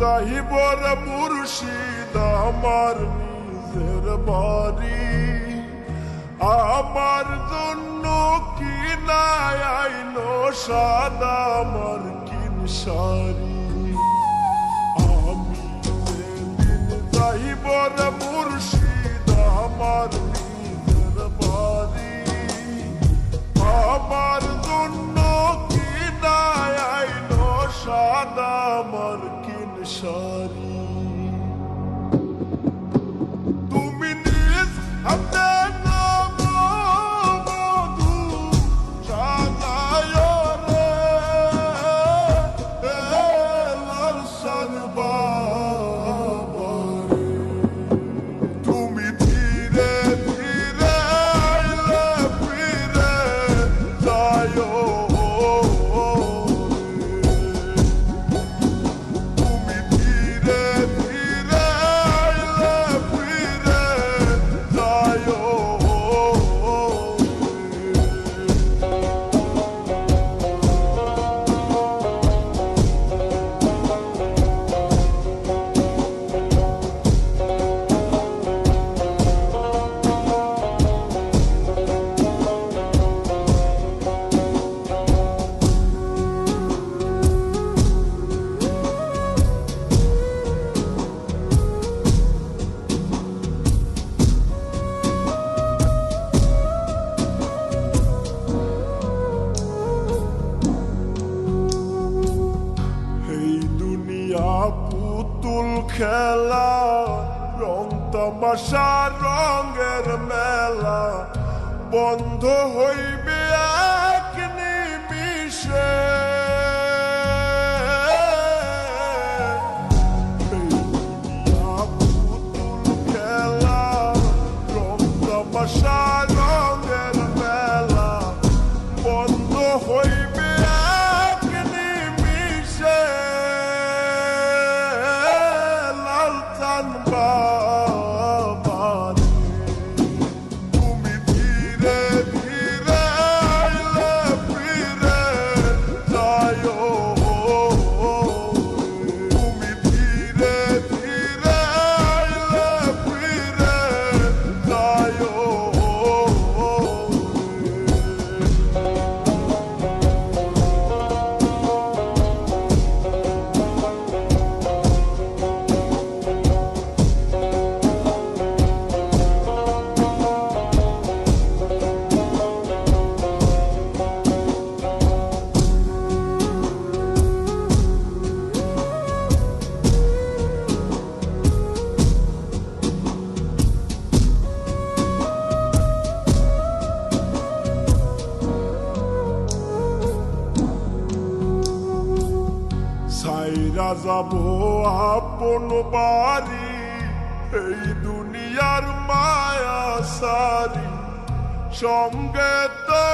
যাইবর মুর্শিদ আমার নিজের বাড়ি। আমার জন্য কি নাই আইলো সাদা আমার কিন সারি খেলা রং তামাশা রঙের মেলা। বন্ধ হইবে এক নিমিষে। খেলা রং তামাশা যাব আপন বাড়ি এই দুনিয়ার মায়া সারি। সঙ্গে তো